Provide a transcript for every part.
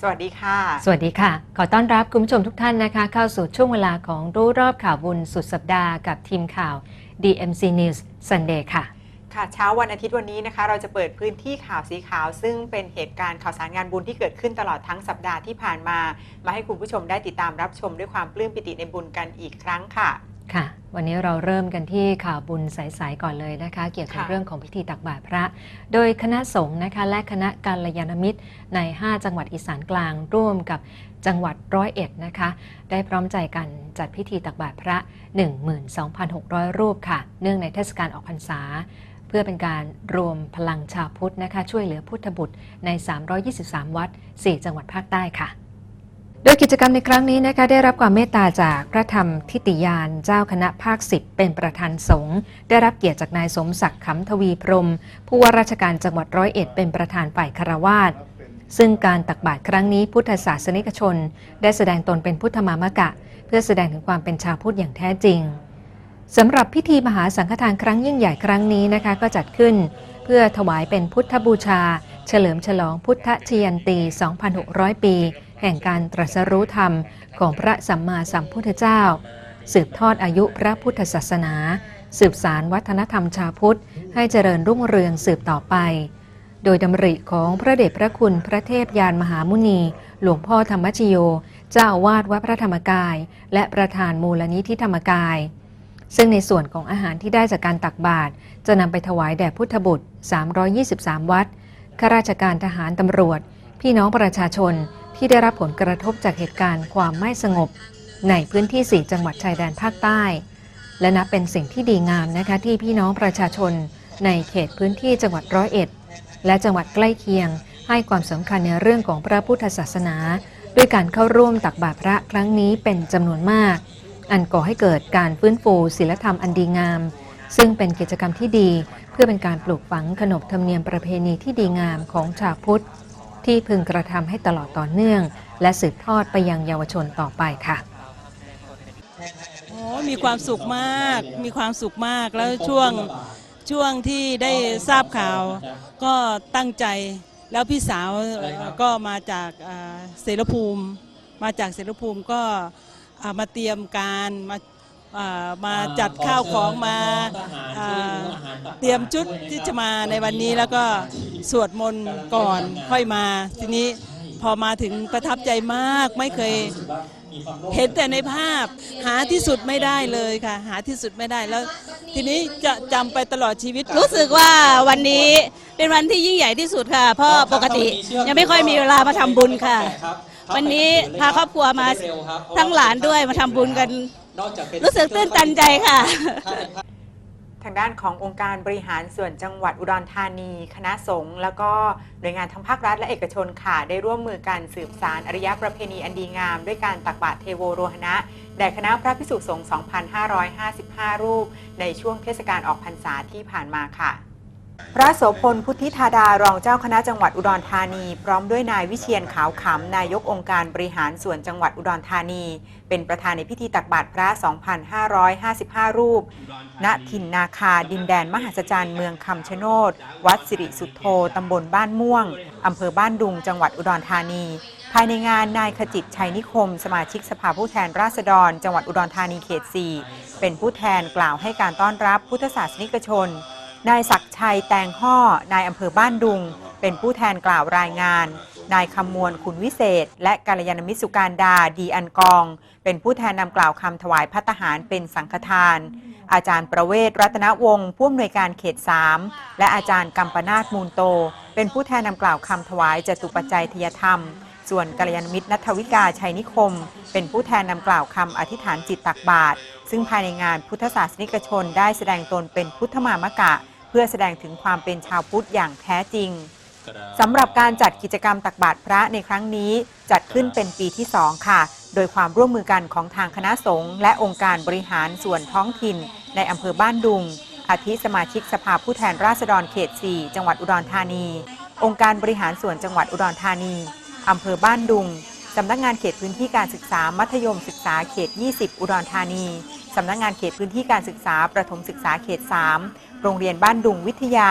สวัสดีค่ะ สวัสดีค่ะ ขอต้อนรับคุณผู้ชมทุกท่านนะคะ เข้าสู่ช่วงเวลาของรู้รอบข่าวบุญสุดสัปดาห์กับทีมข่าว DMC News Sunday ค่ะ ค่ะเช้าวันอาทิตย์วันนี้นะคะ เราจะเปิดพื้นที่ข่าวสีขาว ซึ่งเป็นเหตุการณ์ข่าวสารงานบุญที่เกิดขึ้นตลอดทั้งสัปดาห์ที่ผ่านมา มาให้คุณผู้ชมได้ติดตามรับชมด้วยความปลื้มปิติในบุญกันอีกครั้งค่ะ ค่ะ วันนี้เราเริ่มกันที่ข่าวบุญใสๆก่อนเลยนะคะ เกี่ยวกับค่ะเรื่องของพิธีตักบาตรพระ โดยคณะสงฆ์นะคะและคณะกัลยาณมิตรใน 5 จังหวัดอีสานกลางร่วมกับจังหวัดร้อยเอ็ดนะคะ ได้พร้อมใจกันจัดพิธีตักบาตรพระ 12,600 รูปค่ะ เนื่องในเทศกาลออกพรรษา เพื่อเป็นการรวมพลังชาวพุทธนะคะ ช่วยเหลือพุทธบุตรใน 323 วัด 4 จังหวัดภาคใต้ค่ะ โดยกิจกรรมในครั้งนี้นะคะได้รับความเมตตาจากพระธรรมทิติยานเจ้าคณะภาค10เป็นประธานสงฆ์ได้รับเกียรติจากนายสมศักดิ์ขำทวีพรหมผู้ว่าราชการจังหวัดร้อยเอ็ดเป็นประธานฝ่ายคารวาสซึ่งการตักบาตรครั้งนี้พุทธศาสนิกชน ได้แสดงตนเป็นพุทธมามกะ เพื่อแสดงถึงความเป็นชาวพุทธอย่างแท้จริงสำหรับพิธีมหาสังฆทานครั้งยิ่งใหญ่ครั้งนี้นะคะก็จัดขึ้น เพื่อถวายเป็นพุทธบูชา เฉลิมฉลองพุทธชยันตี 2,600 ปี แห่งการตรัสรู้ธรรมของพระสัมมาสัมพุทธเจ้า สืบทอดอายุพระพุทธศาสนา สืบสารวัฒนธรรมชาวพุทธ ให้เจริญรุ่งเรืองสืบต่อไป โดยดำริของพระเดชพระคุณพระเทพยานมหามุนี หลวงพ่อธรรมชโย เจ้าวาสวัดพระธรรมกาย และประธานมูลนิธิธรรมกายซึ่งในส่วนของอาหารที่ได้จากการตักบาตรจะนำไปถวายแด่พุทธบุตร 323 วัด ข้าราชการทหารตำรวจ พี่น้องประชาชน ที่ได้รับผลกระทบจากเหตุการณ์ความไม่สงบ ในพื้นที่ 4 จังหวัดชายแดนภาคใต้ และนับเป็นสิ่งที่ดีงามนะคะที่พี่น้องประชาชน ในเขตพื้นที่จังหวัดร้อยเอ็ด และจังหวัดใกล้เคียง ให้ความสำคัญในเรื่องของพระพุทธศาสนา ด้วยการเข้าร่วมตักบาตรพระครั้งนี้เป็นจำนวนมาก อันก่อให้เกิดการฟื้นฟูศิลธรรมอันดีงาม ซึ่งเป็นกิจกรรมที่ดี เพื่อเป็นการปลูกฝังขนบธรรมเนียมประเพณีที่ดีงามของชาวพุทธ ที่พึงกระทำให้ตลอดต่อเนื่อง และสืบทอดไปยังเยาวชนต่อไปค่ะโอ้มีความสุขมาก มีความสุขมากแล้วช่วงช่วงที่ได้ทราบข่าว ก็ตั้งใจแล้วพี่สาวก็มาจากเสรภูมิ มาจากเสรภูมิก็มาเตรียมการมา อ่ามาจัดข้าวของมาอ่าเตรียมชุดที่จะมาในวันนี้แล้วก็สวดมนต์ก่อนค่อยมาทีนี้พอมาถึงประทับใจมากไม่เคยเห็นแต่ในภาพหาที่สุดไม่ได้เลยค่ะ หาที่สุดไม่ได้แล้ว ทีนี้จะจำไปตลอดชีวิต รู้สึกว่าวันนี้เป็นวันที่ยิ่งใหญ่ที่สุดค่ะ เพราะปกติยังไม่ค่อยมีเวลามาทำบุญค่ะ วันนี้พาครอบครัวมาทั้งหลานด้วยมาทำบุญกัน รู้สึกตื้นตันใจค่ะ ทางด้านขององค์การบริหารส่วนจังหวัดอุดรธานี คณะสงฆ์แล้วก็หน่วยงานทั้งภาครัฐและเอกชนค่ะ ได้ร่วมมือกันสืบสารอริยประเพณีอันดีงาม ด้วยการตักบาตรเทโวโรหณะแด่คณะพระพิสุสงฆ์ 2,555 รูป ในช่วงเทศกาลออกพรรษาที่ผ่านมาค่ะ พระโสพลพุทธิธาดารองเจ้าคณะจังหวัดอุดรธานี พร้อมด้วยนายวิเชียนขาวขำนายกองค์การบริหารส่วนจังหวัดอุดรธานี เป็นประธานในพิธีตักบาตรพระ 2,555 รูป ณถิ่นนาคาดินแดนมหัศจรรย์เมืองคำชะโนดวัดสิริสุทโธตำบลบ้านม่วงอำเภอบ้านดุงจังหวัดอุดรธานี ภายในงานนายขจิตชัยนิคม สมาชิกสภาผู้แทนราษฎร จังหวัดอุดรธานีเขต 4 เป็นผู้แทนกล่าวให้การต้อนรับพุทธศาสนิกชน นายศักชัยแตงห่อนายอำเภอบ้านดุง เป็นผู้แทนกล่าวรายงาน นายคำมวลขุนวิเศษ และกาลยานมิตรสุการดาดีอันกอง เป็นผู้แทนนำกล่าวคำถวายพัตตาหารเป็นสังฆทาน อาจารย์ประเวศรัตนวงศ์ผู้อำนวยการเขต 3 และอาจารย์กัมปนาตมูลโต เป็นผู้แทนนำกล่าวคำถวายจตุปัจจัยทยธรรม ส่วนกัลยาณมิตรนัทวิกาชัยนิคม เป็นผู้แทนนำกล่าวคำอธิษฐานจิตตักบาตรซึ่งภายในงานพุทธศาสนิกชนได้แสดงตนเป็นพุทธมามกะ เพื่อแสดงถึงความเป็นชาวพุทธอย่างแท้จริงสำหรับการจัดกิจกรรมตักบาตรพระในครั้งนี้ จัดขึ้นเป็นปีที่2ค่ะ โดยความร่วมมือกันของทางคณะสงฆ์และองค์การบริหารส่วนท้องถิ่น ในอำเภอบ้านดุง อาทิสมาชิกสภาผู้แทนราษฎรเขต 4 จังหวัดอุดรธานี องค์การบริหารส่วนจังหวัดอุดรธานีอำเภอบ้านดุงสำนักงานเขตพื้นที่การศึกษามัธยมศึกษาเขต 20 อุดรธานี สำนักงานเขตพื้นที่การศึกษาประถมศึกษาเขต 3 โรงเรียนบ้านดุงวิทยา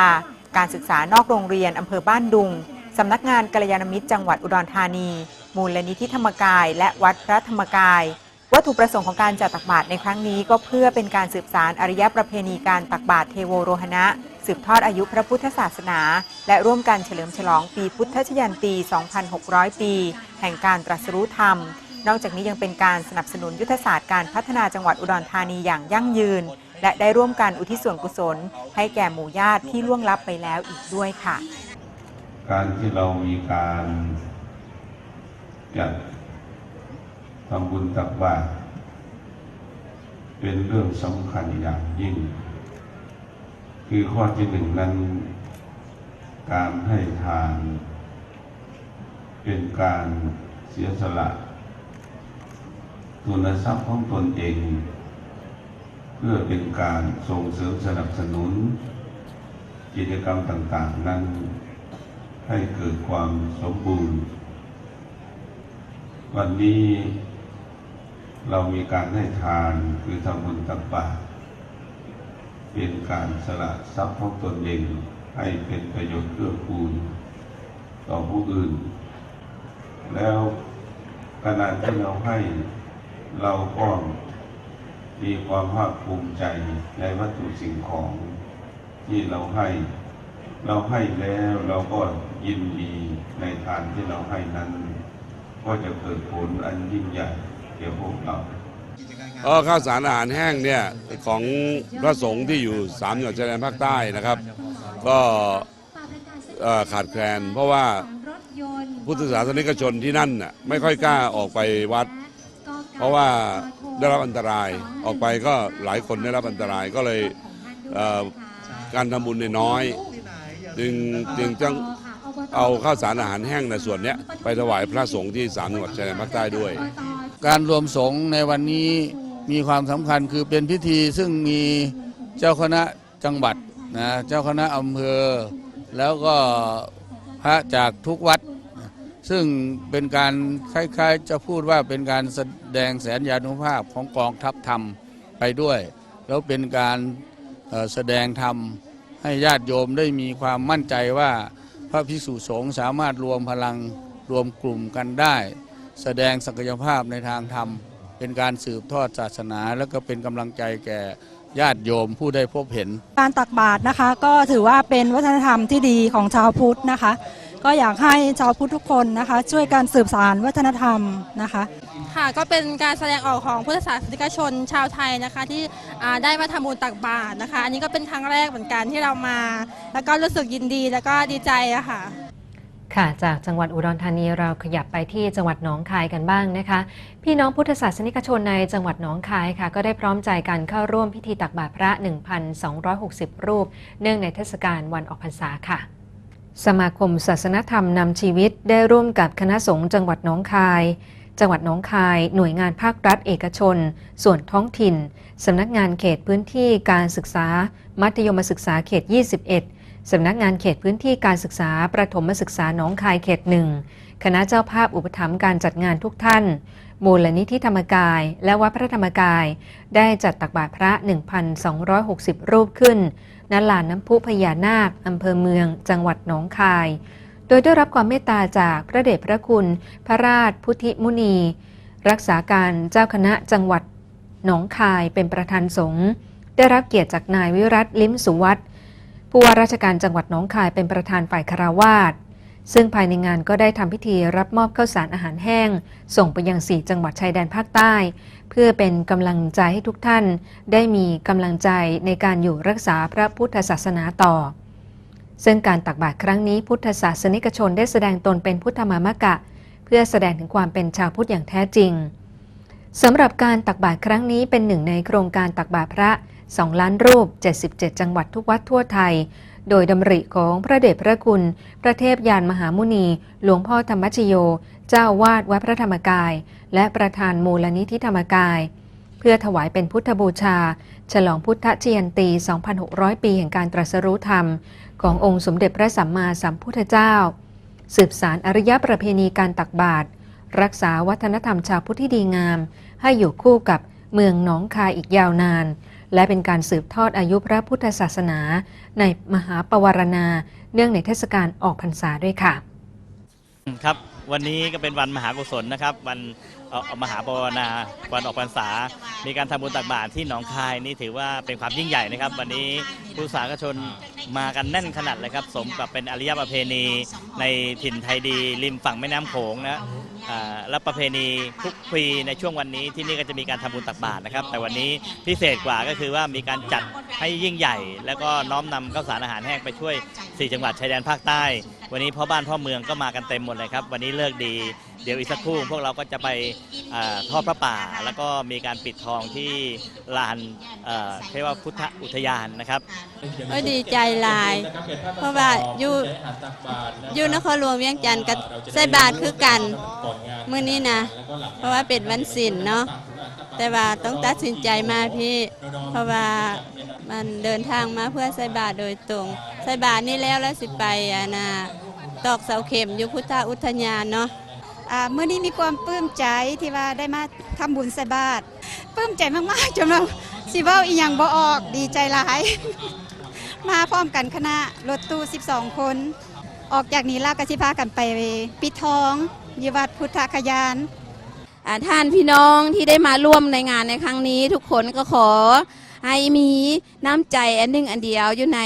การศึกษานอกโรงเรียนอำเภอบ้านดุงสำนักงานกัลยาณมิตรจังหวัดอุดรธานี มูลนิธิธรรมกาย และวัดพระธรรมกาย วัตถุประสงค์ของการจัดตักบาตรในครั้งนี้ก็เพื่อเป็นการสืบสารอารยประเพณีการตักบาตรเทโวโรหณะ สืบทอดอายุพระพุทธศาสนา และร่วมกันเฉลิมฉลองปีพุทธชยันตี 2,600 ปี แห่งการตรัสรู้ธรรม นอกจากนี้ยังเป็นการสนับสนุนยุทธศาสตร์การพัฒนาจังหวัดอุดรธานีอย่างยั่งยืน และได้ร่วมกันอุทิศส่วนกุศล ให้แก่หมู่ญาติที่ล่วงลับไปแล้วอีกด้วยค่ะ การที่เรามีการจัดทำบุญตักบาตรเป็นเรื่องสำคัญอย่างยิ่ง คือข้อที่หนึ่งนั้น การให้ทาน เป็นการเสียสละ ทุนทรัพย์ของตนเอง เพื่อเป็นการส่งเสริมสนับสนุน กิจกรรมต่างๆ นั้น ให้เกิดความสมบูรณ์ วันนี้เรามีการให้ทานคือทำบุญตักบาตรเป็นการสละทรัพย์ของตนเองให้เป็นประโยชน์เพื่อกูลต่อผู้อื่น แล้วขณะที่เราให้ เราก็มีความภาคภูมิใจในวัตถุสิ่งของที่เราให้ เราให้แล้วเราก็ยินดีในทานที่เราให้นั้น ก็จะเกิดผลอันยิ่งใหญ่แก่พวกเราก็ข้าวสารอาหารแห้งเนี่ยของพระสงฆ์ที่อยู่สามจังหวัดชายแดนภาคใต้นะครับ ก็ขาดแคลนเพราะว่าพุทธศาสนิกชนที่นั่นน่ะไม่ค่อยกล้าออกไปวัด เพราะว่าได้รับอันตรายออกไปก็หลายคนได้รับอันตรายก็เลยเการทำบุญเนี่ยน้อย จึงจึงต้งเอาข้าวสารอาหารแห้งในส่วนนี้ไปถวายพระสงฆ์ที่สามจังหวัดชายแดนภาคใต้ด้วย การรวมสงฆ์ในวันนี้มีความสำคัญคือเป็นพิธีซึ่งมีเจ้าคณะจังหวัดนะเจ้าคณะอำเภอ แล้วก็พระจากทุกวัด ซึ่งเป็นการคล้ายๆ จะพูดว่าเป็นการแสดงแสนยานุภาพของกองทัพธรรมไปด้วย แล้วเป็นการแสดงธรรมให้ญาติโยมได้มีความมั่นใจว่าพระภิกษุสงฆ์สามารถรวมพลังรวมกลุ่มกันได้ แสดงศักยภาพในทางธรรม เป็นการสืบทอดศาสนา แล้วก็เป็นกำลังใจแก่ญาติโยมผู้ได้พบเห็น การตักบาตรนะคะ ก็ถือว่าเป็นวัฒนธรรมที่ดีของชาวพุทธนะคะ ก็อยากให้ชาวพุทธทุกคนนะคะ ช่วยกันสืบสานวัฒนธรรมนะคะ ค่ะก็เป็นการแสดงออกของพุทธศาสนิกชนชาวไทยนะคะที่อ่าได้มาทำบุญตักบาตรนะคะ อันนี้ก็เป็นครั้งแรกเหมือนกันที่เรามา แล้วก็รู้สึกยินดีแล้วก็ดีใจอะค่ะค่ะจากจังหวัดอุดรธานีเราขยับไปที่จังหวัดหนองคายกันบ้างนะคะ พี่น้องพุทธศาสนิกชนในจังหวัดหนองคายค่ะ ก็ได้พร้อมใจกันเข้าร่วมพิธีตักบาตรพระ 1,260 รูป เนื่องในเทศกาลวันออกพรรษาค่ะ สมาคมศาสนธรรมนำชีวิตได้ร่วมกับคณะสงฆ์จังหวัดหนองคาย จังหวัดหนองคาย หน่วยงานภาครัฐเอกชน ส่วนท้องถิ่น สำนักงานเขตพื้นที่การศึกษา มัธยมศึกษาเขต 21 สำนักงานเขตพื้นที่การศึกษา ประถมศึกษาหนองคายเขตหนึ่งคณะเจ้าภาพอุปถัมภ์การจัดงานทุกท่าน มูลนิธิธรรมกาย และวัดพระธรรมกาย ได้จัดตักบาตรพระ 1,260 รูปขึ้น ณลานน้ำพุพญานาคอำเภอเมือง จังหวัดหนองคาย โดยได้รับความเมตตาจากพระเดชพระคุณ พระราชพุทธิมุนี รักษาการเจ้าคณะจังหวัดหนองคายเป็นประธานสงฆ์ได้รับเกียรติจากนายวิรัตลิ้มสุวัตผู้ว่าราชการจังหวัดหนองคายเป็นประธานฝ่ายคาราวาส ซึ่งภายในงานก็ได้ทำพิธีรับมอบข้าวสารอาหารแห้ง ส่งไปยังสี่จังหวัดชายแดนภาคใต้ เพื่อเป็นกำลังใจให้ทุกท่าน ได้มีกำลังใจในการอยู่รักษาพระพุทธศาสนาต่อ ซึ่งการตักบาตรครั้งนี้พุทธศาสนิกชนได้แสดงตนเป็นพุทธมามกะ เพื่อแสดงถึงความเป็นชาวพุทธอย่างแท้จริงสำหรับการตักบาตรครั้งนี้เป็นหนึ่งในโครงการตักบาตรพระ 2 ล้านรูป 77 จังหวัดทุกวัดทั่วไทย โดยดำริของพระเดชพระคุณ พระเทพยานมหามุนี หลวงพ่อธรรมชโย เจ้าวาดวัดพระธรรมกาย และประธานมูลนิธิธรรมกาย เพื่อถวายเป็นพุทธบูชา ฉลองพุทธชยันตี 2,600 ปีแห่งการตรัสรู้ธรรม ขององค์สมเด็จพระสัมมาสัมพุทธเจ้า สืบสารอริยประเพณีการตักบาตรรักษาวัฒนธรรมชาวพุทธที่ดีงาม ให้อยู่คู่กับเมืองหนองคายอีกยาวนาน และเป็นการสืบทอดอายุพระพุทธศาสนา ในมหาปวารณา เนื่องในเทศกาลออกพรรษาด้วยค่ะ ครับ วันนี้ก็เป็นวันมหากุศลนะครับ วันมหาปวนาวันออกพรรษา มีการทำบุญตักบาตรที่หนองคายนี่ถือว่าเป็นความยิ่งใหญ่นะครับ วันนี้ผู้สาธารชนมากันแน่นขนาดเลยครับ สมกับเป็นอริยประเพณีในถิ่นไทยดี ริมฝั่งแม่น้ำโขงนะ อ่าและประเพณีทุกปีในช่วงวันนี้ที่นี่ก็จะมีการทำบุญตักบาตรนะครับ แต่วันนี้พิเศษกว่าก็คือว่ามีการจัดให้ยิ่งใหญ่ แล้วก็น้อมนำข้าวสารอาหารแห้งไปช่วย 4 จังหวัดชายแดนภาคใต้ วันนี้พ่อบ้านพ่อเมืองก็มากันเต็มหมดเลยครับ วันนี้เลิกดี ดี๋ยวอีกสักครู่พวกเราก็จะไปอ่าทอดพระป่า แล้วก็มีการปิดทองที่ลานเอ่อเรียกว่าพุทธอุทยานนะครับก็ดีใจหลาย เพราะว่าอยู่อยู่นครหลวงเวียงจันทร์กับใส่บาทคือกันมื้อนี้นะเพราะว่าเป็นวันศิลเนาะแต่ว่าต้องตัดสินใจมาพี่ เพราะว่ามันเดินทางมาเพื่อใส่บาทโดยตรงใส่บาทนี่แล้วแล้วสิไปอะนะตอกเสาเข็มอยู่พุทธอุทยานเนาะอ่า เมื่อนี้มีความปลื้มใจที่ว่าได้มาทำบุญใส่บาตรปลื้มใจมากๆจนเราสิเว้าอีหยังบ่ออกดีใจหลาย มาพร้อมกันคณะรถตู้ 12 คน ออกจากนี้ลาวก็สิพากันไปปิดทองยีวัดพุทธคยานท่านพี่น้องที่ได้มาร่วมในงานในครั้งนี้ทุกคนก็ขอให้มีน้ำใจอันหนึ่งอันเดียวอยู่ใน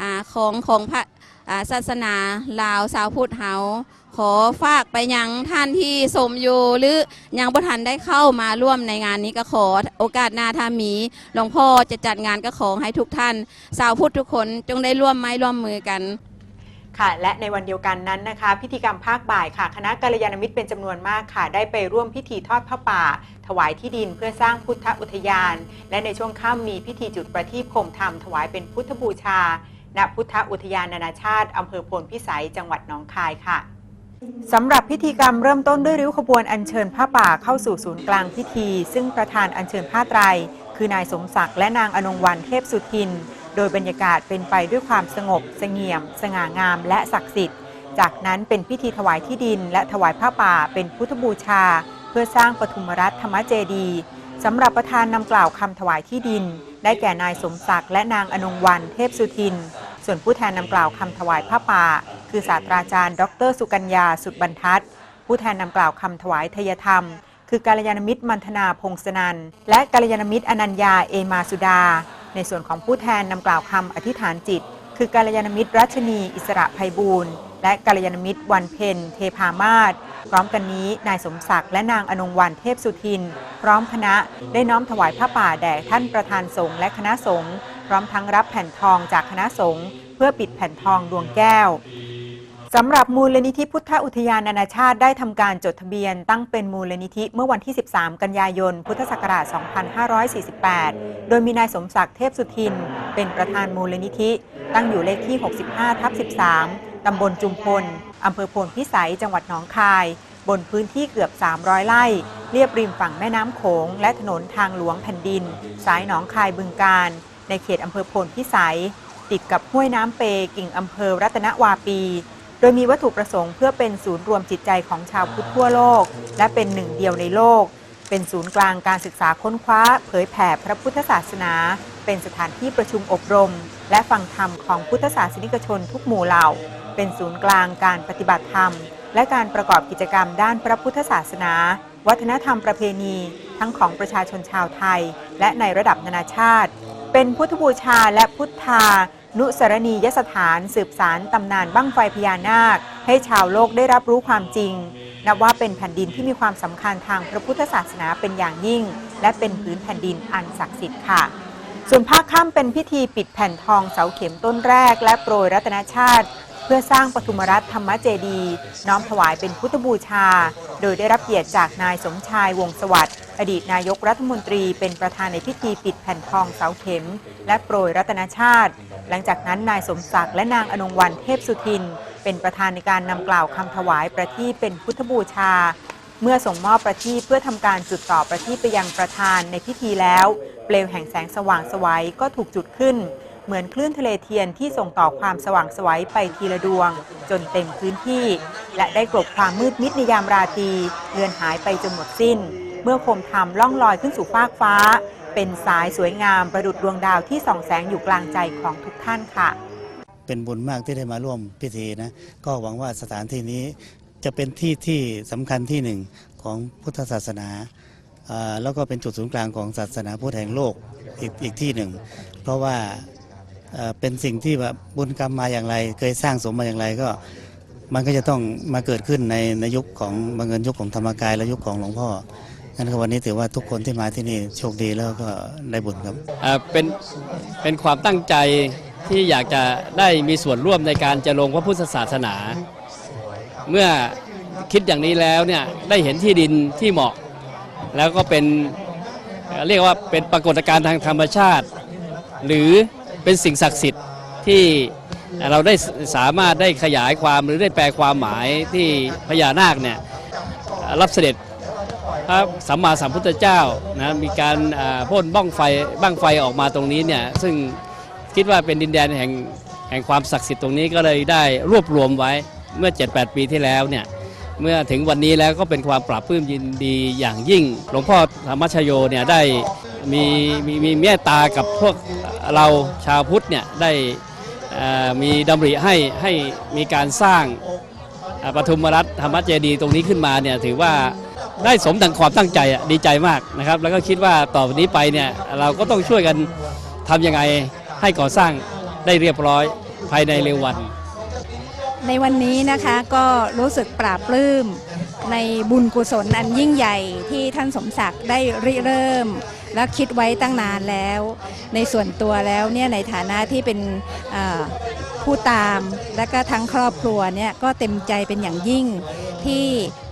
อของของพระศาสนาลาวสาวพุทธเฮา ขอฝากไปยังท่านที่สมอยู่หรือยังบ่ทันได้เข้ามาร่วมในงานนี้ก็ขอโอกาสหน้าถ้ามีหลวงพ่อจะจัดงานก็ขอให้ทุกท่าน สาวพุทธทุกคนจงได้ร่วมไม้ร่วมมือกันค่ะและในวันเดียวกันนั้นนะคะ พิธีกรรมภาคบ่ายค่ะ คณะกัลยาณมิตรเป็นจำนวนมากค่ะ ได้ไปร่วมพิธีทอดพระป่า ถวายที่ดินเพื่อสร้างพุทธอุทยาน และในช่วงค่ำมีพิธีจุดประทีปโคมธรรมถวายเป็นพุทธบูชาณพุทธอุทยานนานาชาติอำเภอโพนพิสัยจังหวัดหนองคายค่ะ สำหรับพิธีกรรมเริ่มต้นด้วยริ้วขบวนอัญเชิญผ้าป่าเข้าสู่ศูนย์กลางพิธี ซึ่งประธานอัญเชิญผ้าไตร คือนายสมศักดิ์และนางอนงวันเทพสุทิน โดยบรรยากาศเป็นไปด้วยความสงบเสงี่ยม สง่างามและศักดิ์สิทธิ์ จากนั้นเป็นพิธีถวายที่ดิน และถวายผ้าป่าเป็นพุทธบูชา เพื่อสร้างปฐุมรัฐธรรมเจดีย์สำหรับประธานนำกล่าวคำถวายที่ดิน ได้แก่นายสมศักดิ์และนางอนงวันเทพสุทิน ส่วนผู้แทนนำกล่าวคำถวายผ้าป่า คือศาสตราจารย์ ดร สุกัญญา สุดบรรทัด ผู้แทนนำกล่าวคำถวายทยธรรม คือกาลยานมิตรมันธนาพงศนันและกาลยานมิตรอนัญญาเอมาสุดา ในส่วนของผู้แทนนำกล่าวคำอธิษฐานจิต คือกาลยานมิตรรัชนีอิสระภัยบูรณ์และกาลยานมิตรวันเพ็ญเทพามาศพร้อมกันนี้นายสมศักดิ์และนางอนงวันเทพสุทิน พร้อมคณะได้น้อมถวายผ้าป่าแด่ท่านประธานสงฆ์และคณะสงฆ์ ร้อมทั้งรับแผ่นทองจากคณะสงฆ์เพื่อปิดแผ่นทองดวงแก้วสำหรับมูลนิธิพุทธอุทยานนานาชาติได้ทำการจดทะเบียนตั้งเป็นมูลนิธิเมื่อวันที่ 13 กันยายน พุทธศักราช 2548 โดยมีนายสมศักดิ์เทพสุทิน เป็นประธานมูลนิธิ ตั้งอยู่เลขที่ 65 ทับ 13 ตำบลจุมพล อำเภอโพนพิสัย จังหวัดหนองคาย บนพื้นที่เกือบ 300 ไร่ เรียบริมฝั่งแม่น้ำโขง และถนนทางหลวงแผ่นดิน สายหนองคายบึงการ ในเขตอำเภอโพนพิสัย ติดกับห้วยน้ำเปกิ่งอำเภอรัตนวาปี โดยมีวัตถุประสงค์เพื่อเป็นศูนย์รวมจิตใจของชาวพุทธทั่วโลก และเป็นหนึ่งเดียวในโลก เป็นศูนย์กลางการศึกษาค้นคว้า เผยแผ่พระพุทธศาสนา เป็นสถานที่ประชุมอบรม และฟังธรรมของพุทธศาสนิกชนทุกหมู่เหล่า เป็นศูนย์กลางการปฏิบัติธรรม และการประกอบกิจกรรมด้านพระพุทธศาสนาวัฒนธรรมประเพณีทั้งของประชาชนชาวไทย และในระดับนานาชาติ เป็นพุทธบูชาและพุทธา นุสรณียสถานสืบสารตำนานบั้งไฟพญานาค ให้ชาวโลกได้รับรู้ความจริง นับว่าเป็นแผ่นดินที่มีความสำคัญทางพระพุทธศาสนาเป็นอย่างยิ่ง และเป็นพื้นแผ่นดินอันศักดิ์สิทธิ์ค่ะ ส่วนภาคค่ำเป็นพิธีปิดแผ่นทองเสาเข็มต้นแรก และโปรยรัตนชาติ เพื่อสร้างปฐุมรัฐธรรมเจดี น้อมถวายเป็นพุทธบูชา โดยได้รับเกียรติจากนายสมชายวงสวัสดิ์อดีตนายกรัฐมนตรีเป็นประธานในพิธีปิดแผ่นทองเสาเข็ม และโปรยรัตนชาติ หลังจากนั้นนายสมศักดิ์และนางอนงวันเทพสุทิน เป็นประธานในการนำกล่าวคำถวายประทีปเป็นพุทธบูชาเมื่อส่งมอบประทีปเพื่อทำการจุดต่อประทีปไปยังประธานในพิธีแล้ว เปลวแห่งแสงสว่างสวัยก็ถูกจุดขึ้น เหมือนคลื่นทะเลเทียนที่ส่งต่อความสว่างสวัยไปทีละดวง จนเต็มพื้นที่ และได้กลบความมืดมิดในยามราตรีเลือนหายไปจนหมดสิ้น เมื่อคมธรรมล่องลอยขึ้นสู่ฟากฟ้า เป็นสายสวยงามประดุจดวงดาวที่ส่องแสงอยู่กลางใจของทุกท่านค่ะ เป็นบุญมากที่ได้มาร่วมพิธีนะ ก็หวังว่าสถานที่นี้จะเป็นที่ที่สำคัญที่หนึ่งของพุทธศาสนาอ่าแล้วก็เป็นจุดศูนย์กลางของศาสนาพุทธแห่งโลกอีกอีกที่หนึ่ง เพราะว่า เป็นสิ่งที่แบบบุญกรรมมาอย่างไร เคยสร้างสมมาอย่างไรก็ มันก็จะต้องมาเกิดขึ้นในในยุคของบางเงินยุคของธรรมกายและยุคของหลวงพ่องั้นก็วันนี้ถือว่าทุกคนที่มาที่นี่โชคดีแล้วก็ได้บุญครับเป็นเป็นความตั้งใจที่อยากจะได้มีส่วนร่วมในการจะลงพระพุทธศาสนา เมื่อคิดอย่างนี้แล้วเนี่ยได้เห็นที่ดินที่เหมาะ แล้วก็เป็นเรียกว่าเป็นปรากฏการณ์ทางธรรมชาติ หรือ เป็นสิ่งศักดิ์สิทธิ์ที่เราได้สามารถได้ขยายความหรือได้แปลความหมายที่พญานาคเนี่ยรับเสด็จพระสัมมาสัมพุทธเจ้านะมีการพ่นบ้องไฟบ้างไฟออกมาตรงนี้เนี่ยซึ่งคิดว่าเป็นดินแดนแห่งแห่งความศักดิ์สิทธิ์ตรงนี้ก็เลยได้รวบรวมไว้เมื่อ 7-8 ปีที่แล้วเนี่ยเมื่อถึงวันนี้แล้วก็เป็นความปราบปลื้มยินดีอย่างยิ่ง หลวงพ่อธรรมชโยเนี่ยได้ มีมีมีเมตตากับพวกเราชาวพุทธเนี่ยได้มีดำริให้ให้มีการสร้างปทุมรัฐธรรมเจดีตรงนี้ขึ้นมาเนี่ยถือว่าได้สมดังความตั้งใจดีใจมากนะครับ แล้วก็คิดว่าต่อไปนี้ไปเนี่ยเราก็ต้องช่วยกันทำยังไงให้ก่อสร้างได้เรียบร้อยภายในเร็ววัน ในวันนี้นะคะก็รู้สึกปราบปลื้มในบุญกุศลอันยิ่งใหญ่ที่ท่านสมศักดิ์ได้ริเริ่ม และคิดไว้ตั้งนานแล้ว ในส่วนตัวแล้วเนี่ยในฐานะที่เป็นผู้ตามและก็ทั้งครอบครัวเนี่ยก็เต็มใจเป็นอย่างยิ่งที่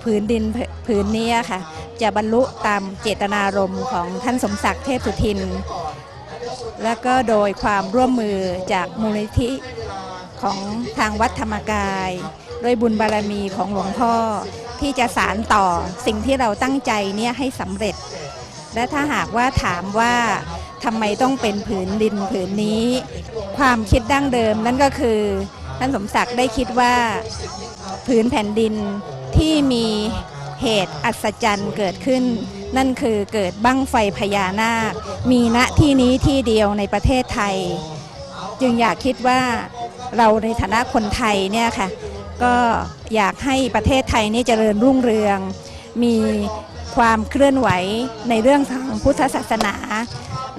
ผืนดินผืนนี้ค่ะ จะบรรลุตามเจตนารมณ์ของท่านสมศักดิ์เทพสุทิน และก็โดยความร่วมมือจากมูลนิธิของทางวัดธรรมกายด้วยบุญบารมีของหลวงพ่อที่จะสารต่อสิ่งที่เราตั้งใจเนี่ยให้สำเร็จ และถ้าหากว่าถามว่าทำไมต้องเป็นผืนดินผืนนี้ ความคิดดั้งเดิมนั่นก็คือท่านสมศักดิ์ได้คิดว่าผืนแผ่นดินที่มีเหตุอัศจรรย์เกิดขึ้น นั่นคือเกิดบั้งไฟพญานาค มีณที่นี้ที่เดียวในประเทศไทย จึงอยากคิดว่าเราในฐานะคนไทยเนี่ยค่ะก็อยากให้ประเทศไทยนี่เจริญรุ่งเรือง มี ความเคลื่อนไหวในเรื่องทางพุทธศาสนา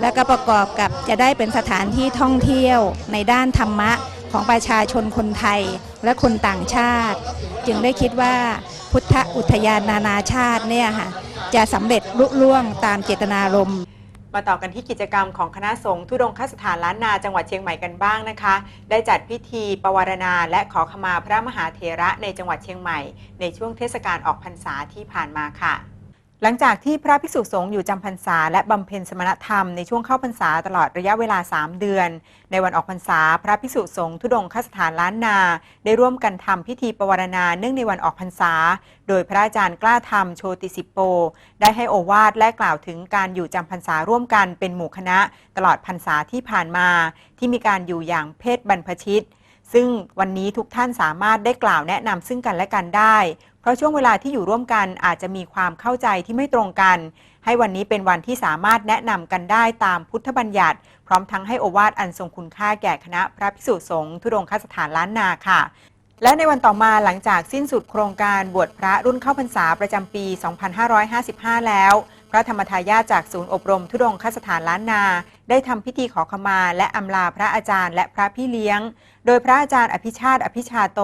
แล้วก็ประกอบกับจะได้เป็นสถานที่ท่องเที่ยวในด้านธรรมะของประชาชนคนไทยและคนต่างชาติ จึงได้คิดว่าพุทธอุทยานนานาชาติเนี่ยค่ะจะสำเร็จลุล่วงตามเจตนารมณ์มาต่อกันที่กิจกรรมของคณะสงฆ์ทุดงคสถานล้านนาจังหวัดเชียงใหม่กันบ้างนะคะ ได้จัดพิธีปวารณาและขอขมาพระมหาเถระในจังหวัดเชียงใหม่ ในช่วงเทศกาลออกพรรษาที่ผ่านมาค่ะ หลังจากที่พระภิกษุสงฆ์อยู่จำพรรษา และบำเพ็ญสมณธรรมในช่วงเข้าพรรษาตลอดระยะเวลา 3 เดือน ในวันออกพรรษา พระภิกษุสงฆ์ทุดงคสถานล้านนา ได้ร่วมกันทำพิธีปวารณาเนื่องในวันออกพรรษา โดยพระอาจารย์กล้าธรรมโชติสิปโป ได้ให้โอวาทและกล่าวถึงการอยู่จำพรรษาร่วมกันเป็นหมู่คณะ ตลอดพรรษาที่ผ่านมา ที่มีการอยู่อย่างเพศบรรพชิตซึ่งวันนี้ทุกท่านสามารถได้กล่าวแนะนำซึ่งกันและกันได้ เพราะช่วงเวลาที่อยู่ร่วมกันอาจจะมีความเข้าใจที่ไม่ตรงกัน ให้วันนี้เป็นวันที่สามารถแนะนำกันได้ตามพุทธบัญญัติ พร้อมทั้งให้โอวาทอันทรงคุณค่าแก่คณะพระภิกษุสงฆ์ทุดงคสถานล้านนาค่ะ และในวันต่อมาหลังจากสิ้นสุดโครงการบวชพระรุ่นเข้าพรรษาประจำปี 2555 แล้ว พระธรรมทายาทจากศูนย์อบรม ทุดงคสถานล้านนา ได้ทำพิธีขอขมา และอำลาพระอาจารย์และพระพี่เลี้ยง โดยพระอาจารย์อภิชาติ อภิชาโต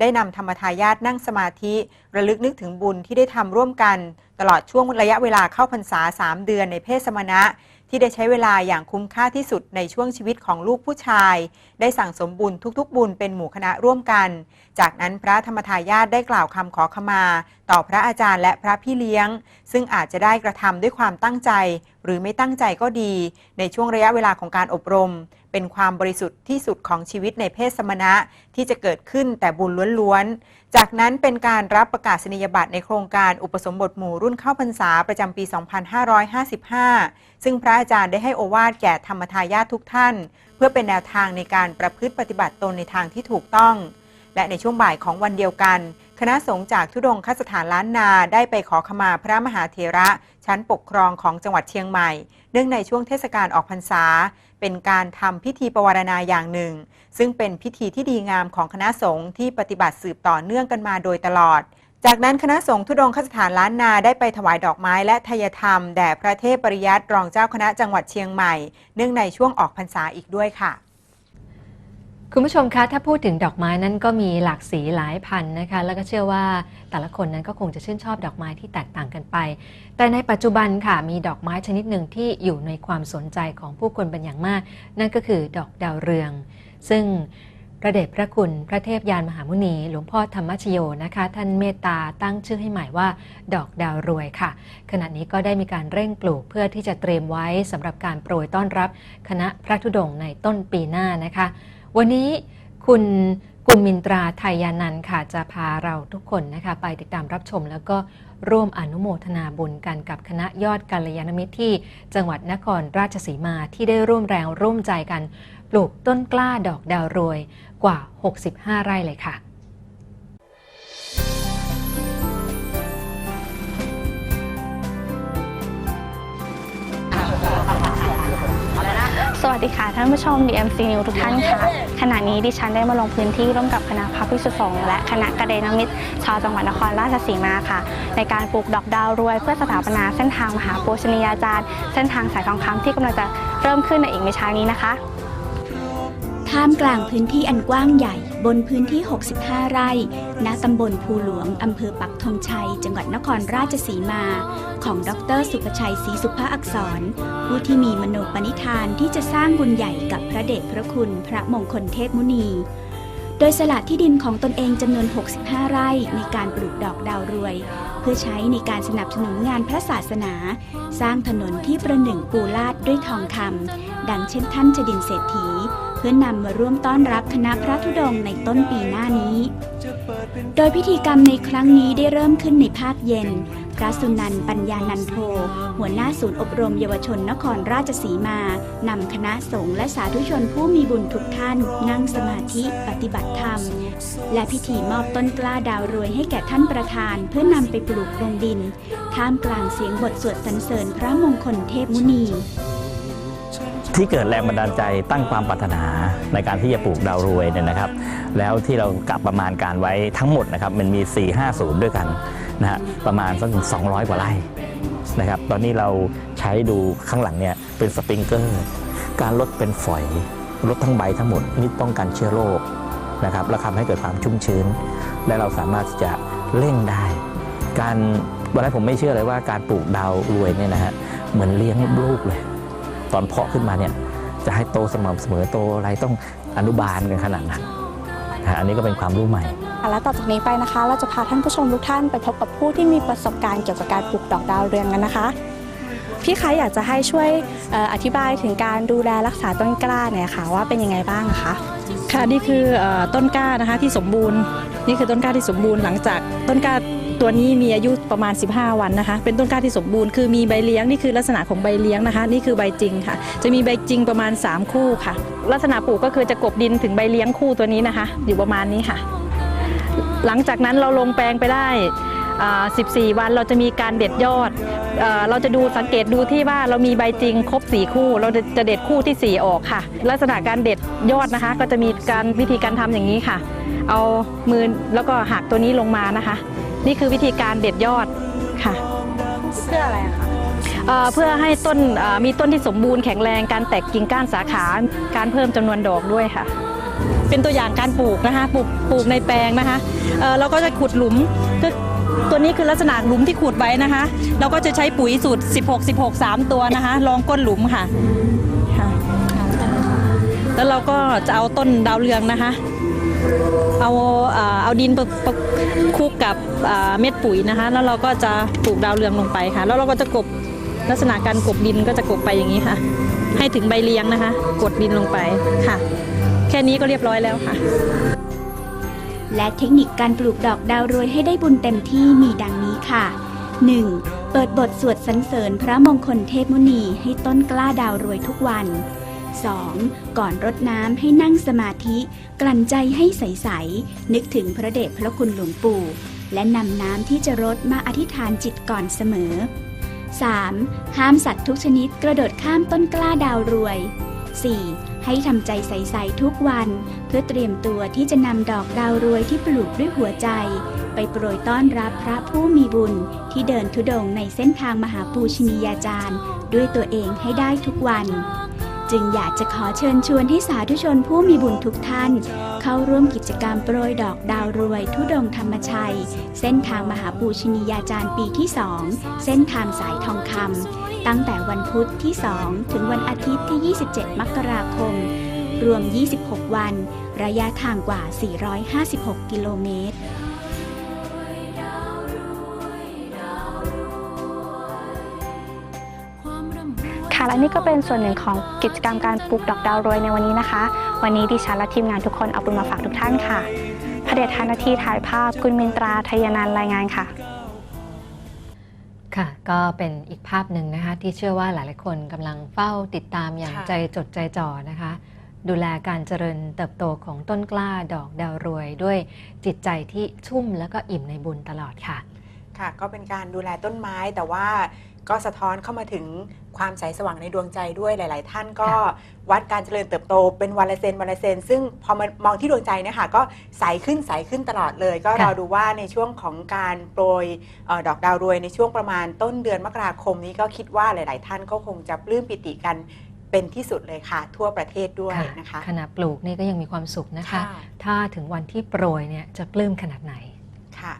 ได้นำธรรมทายาทนั่งสมาธิ ระลึกนึกถึงบุญที่ได้ทำร่วมกัน ตลอดช่วงระยะเวลาเข้าพรรษา 3 เดือนในเพศสมณะ ที่ได้ใช้เวลาอย่างคุ้มค่าที่สุดในช่วงชีวิตของลูกผู้ชาย ได้สั่งสมบุญทุกๆ บุญเป็นหมู่คณะร่วมกัน จากนั้นพระธรรมทายาทได้กล่าวคำขอขมา ต่อพระอาจารย์และพระพี่เลี้ยง ซึ่งอาจจะได้กระทำด้วยความตั้งใจ หรือไม่ตั้งใจก็ดี ในช่วงระยะเวลาของการอบรม เป็นความบริสุทธิ์ที่สุดของชีวิตในเพศสมณะที่จะเกิดขึ้นแต่บุญล้วนๆ จากนั้นเป็นการรับประกาศนียบัตรในโครงการอุปสมบทหมู่รุ่นเข้าพรรษาประจำปี 2555 ซึ่งพระอาจารย์ได้ให้โอวาทแก่ธรรมทายาททุกท่าน พื่อเป็นแนวทางในการประพฤติปฏิบัติตนในทางที่ถูกต้อง และในช่วงบ่ายของวันเดียวกัน คณะสงฆ์จากทุดงคสถานล้านนาได้ไปขอขมาพระมหาเถระชั้นปกครองของจังหวัดเชียงใหม่ เนื่องในช่วงเทศกาลออกพรรษา เป็นการทำพิธีประวารณาอย่างหนึ่ง ซึ่งเป็นพิธีที่ดีงามของคณะสงฆ์ที่ปฏิบัติสืบต่อเนื่องกันมาโดยตลอด จากนั้นคณะสงฆ์ทุดงคสถานล้านนาได้ไปถวายดอกไม้และทยธรรม แด่พระเทพปริยัติรองเจ้าคณะจังหวัดเชียงใหม่ เนื่องในช่วงออกพรรษาอีกด้วยค่ะ คุณผู้ชมคะถ้าพูดถึงดอกไม้นั้นก็มีหลากสีหลายพันนะคะ แล้วก็เชื่อว่าแต่ละคนนั้นก็คงจะชื่นชอบดอกไม้ที่แตกต่างกันไป แต่ในปัจจุบันค่ะมีดอกไม้ชนิดหนึ่งที่อยู่ในความสนใจของผู้คนเป็นอย่างมาก นั่นก็คือดอกดาวเรือง ซึ่ง พระเดชพระคุณพระเทพยานมหามุนี หลวงพ่อธรรมชโยนะคะ ท่านเมตตาตั้งชื่อให้ใหม่ว่า ดอกดาวรวยค่ะ ขณะนี้ก็ได้มีการเร่งปลูกเพื่อที่จะเตรียมไว้สำหรับการโปรยต้อนรับ คณะพระธุดงค์ในต้นปีหน้านะคะ วันนี้คุณกุลมินตราไทยยานันท์ค่ะ จะพาเราทุกคนนะคะ ไปติดตามรับชมแล้วก็ร่วมอนุโมทนาบุญกันกับคณะยอดกัลยาณมิตรที่จังหวัดนครราชสีมาที่ได้ร่วมแรงร่วมใจกัน ปลูกต้นกล้าดอกดาวรวย กว่า 65 ไร่เลยค่ะสวัสดีค่ะ ท่านผู้ชม DMC News ทุกท่านค่ะ ขณะนี้ดิฉันได้มาลงพื้นที่ร่วมกับคณะพระภิกษุสงฆ์และคณะกระเดนมิตรชาวจังหวัดนครราชสีมาค่ะ ในการปลูกดอกดาวรวย เพื่อสถาปนาเส้นทางมหาปูชนียาจารย์ เส้นทางสายทองคำที่กำลังจะเริ่มขึ้นในอีกไม่ช้านี้นะคะ ท่ามกลางพื้นที่อันกว้างใหญ่ บนพื้นที่ 65 ไร่ ณ ตำบลภูหลวง อำเภอปักธงชัย จังหวัดนครราชสีมา ของดรสุภชัยศรีสุภาอักษร ผู้ที่มีมโนปณิธานที่จะสร้างบุญใหญ่กับพระเดชพระคุณพระมงคลเทพมุนี โดยสละที่ดินของตนเองจำนวน 65 ไร่ในการปลูกดอกดาวรวย เพื่อใช้ในการสนับสนุนงานพระศาสนา สร้างถนนที่ประหนึ่งปูลาดด้วยทองคำดังเช่นท่านจดินเศรษฐี พื่อนำมาร่วมต้อนรับคณะพระธุดงค์ในต้นปีหน้านี้ โดยพิธีกรรมในครั้งนี้ได้เริ่มขึ้นในภาคเย็น พระสุนันท์ปัญญานันโท หัวหน้าศูนย์อบรมเยาวชนนครราชสีมานำคณะสงฆ์และสาธุชนผู้มีบุญทุกท่าน นั่งสมาธิปฏิบัติธรรม และพิธีมอบต้นกล้าดาวรวยให้แก่ท่านประธาน เพื่อนำไปปลูกลงดิน ท่ามกลางเสียงบทสวดสรรเสริญพระมงคลเทพมุนี ที่เกิดแรงบันดาลใจตั้งความปรารถนาในการที่จะปลูกดาวรวยเนี่ยนะครับ แล้วที่เรากะประมาณการไว้ทั้งหมดนะครับมันมี 4 5 0 ด้วยกันนะฮะประมาณสัก200 กว่าไร่นะครับ ตอนนี้เราใช้ดูข้างหลังเนี่ยเป็นสปริงเกอร์ การลดเป็นฝอยลดทั้งใบทั้งหมดนี่ป้องกันเชื้อโรคนะครับและทำให้เกิดความชุ่มชื้น และเราสามารถจะเร่งได้ การวันนั้นผมไม่เชื่อเลยว่าการปลูกดาวรวยเนี่ยนะฮะเหมือนเลี้ยงลูกเลย ตอนเพาะขึ้นมาเนี่ยจะให้โตสม่ำเสมอโตอะไรต้องอนุบาลกันขนาดนั้นนะฮะอันนี้ก็เป็นความรู้ใหม่และต่อจากนี้ไปนะคะ เราจะพาท่านผู้ชมทุกท่านไปพบกับผู้ที่มีประสบการณ์เกี่ยวกับการปลูกดอกดาวเรืองกันนะคะพี่คะอยากจะให้ช่วยเอ่ออธิบายถึงการดูแลรักษาต้นกล้าหน่อยค่ะว่าเป็นยังไงบ้างอะคะค่ะนี่คือเออต้นกล้านะคะที่สมบูรณ์ นี่คือต้นกล้าที่สมบูรณ์หลังจากต้นกล้า ตัวนี้มีอายุประมาณ 15 วันนะคะ เป็นต้นกล้าที่สมบูรณ์คือมีใบเลี้ยงนี่คือลักษณะของใบเลี้ยงนะคะ นี่คือใบจริงค่ะ จะมีใบจริงประมาณ 3 คู่ค่ะ ลักษณะปลูกก็คือจะกบดินถึงใบเลี้ยงคู่ตัวนี้นะคะ อยู่ประมาณนี้ค่ะ หลังจากนั้นเราลงแปลงไปได้ 14 วันเราจะมีการเด็ดยอดเอเราจะดูสังเกตดูที่ว่าเรามีใบจริงครบ 4 คู่ เราจะเด็ดคู่ที่ 4 ออกค่ะ ลักษณะการเด็ดยอดนะคะ ก็จะมีการวิธีการทำอย่างนี้ค่ะ เอามือแล้วก็หักตัวนี้ลงมานะคะ นี่คือวิธีการเด็ดยอดค่ะเพื่ออะไรคะเอ่อเพื่อให้ต้นเอ่อมีต้นที่สมบูรณ์แข็งแรงการแตกกิ่งก้านสาขาการเพิ่มจำนวนดอกด้วยค่ะ เป็นตัวอย่างการปลูกนะคะปลูกปลูกในแปลงนะคะเอ่อเราก็จะขุดหลุมก็ตัวนี้คือลักษณะหลุมที่ขุดไว้นะคะ เราก็จะใช้ปุ๋ยสูตร 16 16 3 ตัวนะคะรองก้นหลุมค่ะค่ะแล้วเราก็จะเอาต้นดาวเรืองนะคะ เอาเอ่อเอาดินประประ คลุกกับเอ่อเม็ดปุ๋ยนะคะ แล้วเราก็จะปลูกดาวเรืองลงไปค่ะ แล้วเราก็จะกบลักษณะการกบดินก็จะกบไปอย่างนี้ค่ะ ให้ถึงใบเลี้ยงนะคะ กดดินลงไปค่ะ แค่นี้ก็เรียบร้อยแล้วค่ะ และเทคนิคการปลูกดอกดาวรวยให้ได้บุญเต็มที่มีดังนี้ค่ะ 1. เปิดบทสวดสรรเสริญพระมงคลเทพมุนีให้ต้นกล้าดาวรวยทุกวัน 2. ก่อนรดน้ำให้นั่งสมาธิ กลั่นใจให้ใสๆนึกถึงพระเดชพระคุณหลวงปู่ และนำน้ำที่จะรดมาอธิษฐานจิตก่อนเสมอ 3. ห้ามสัตว์ทุกชนิดกระโดดข้ามต้นกล้าดาวรวย 4. ให้ทำใจใสๆทุกวัน เพื่อเตรียมตัวที่จะนำดอกดาวรวยที่ปลูกด้วยหัวใจ ไปโปรยต้อนรับพระผู้มีบุญที่เดินทุดงในเส้นทางมหาปูชนียาจารย์ ด้วยตัวเองให้ได้ทุกวัน จึงอยากจะขอเชิญชวนให้สาธุชนผู้มีบุญทุกท่าน เข้าร่วมกิจกรรมโปรยดอกดาวรวย ทุดงธรรมชัย เส้นทางมหาปูชนียาจารย์ปีที่2เส้นทางสายทองคำตั้งแต่วันพุธที่ 2 ถึงวันอาทิตย์ที่ 27 มกราคม รวม 26 วัน ระยะทางกว่า 456 กิโลเมตร และนี่ก็เป็นส่วนหนึ่งของกิจกรรมการปลูกดอกดาวโรยในวันนี้นะคะ วันนี้ดิฉันและทีมงานทุกคนเอาบุญมาฝากทุกท่านค่ะพระเดชทานาทีถ่ายภาพคุณมินตราทยานันท์รายงานค่ะ ค่ะ ก็เป็นอีกภาพหนึ่งนะคะ ที่เชื่อว่าหลายๆคนกำลังเฝ้าติดตามอย่างค่ะ ใจจดใจจ่อนะคะ ดูแลการเจริญเติบโตของต้นกล้าดอกดาวรวย ด้วยจิตใจที่ชุ่มแล้วก็อิ่มในบุญตลอดค่ะ ค่ะก็เป็นการดูแลต้นไม้แต่ว่า ก็สะท้อนเข้ามาถึงความใสสว่างในดวงใจด้วยหลาย ๆ ท่านก็วัดการเจริญเติบโตเป็นวันละเซนวันละเซน ซึ่งพอมามองที่ดวงใจเนี่ยค่ะก็ใสขึ้นใสขึ้นตลอดเลย ก็ค่ะเราดูว่าในช่วงของการโปรยเออดอกดาวรวยในช่วงประมาณต้นเดือนมกราคมนี้ก็คิดว่าหลาย ๆ ท่านก็คงจะปลื้มปิติกันเป็นที่สุดเลยค่ะ ทั่วประเทศด้วยนะคะขณะปลูกนี่ก็ยังมีความสุขนะคะค่ะถ้าถึงวันที่โปรยเนี่ยจะปลื้มขนาดไหนค่ะ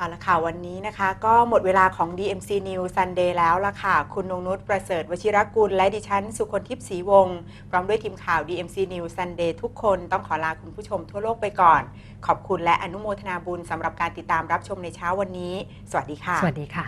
เอาละค่ะ วันนี้นะคะ ก็หมดเวลาของ DMC News Sunday แล้วละค่ะ คุณนงนุชประเสริฐวชิรกุลและดิฉัน สุคนทิพย์ศรีวงศ์พร้อมด้วยทีมข่าว DMC News Sunday ทุกคนต้องขอลาคุณผู้ชมทั่วโลกไปก่อน ขอบคุณและอนุโมทนาบุญสำหรับการติดตามรับชมในเช้าวันนี้ สวัสดีค่ะ สวัสดีค่ะ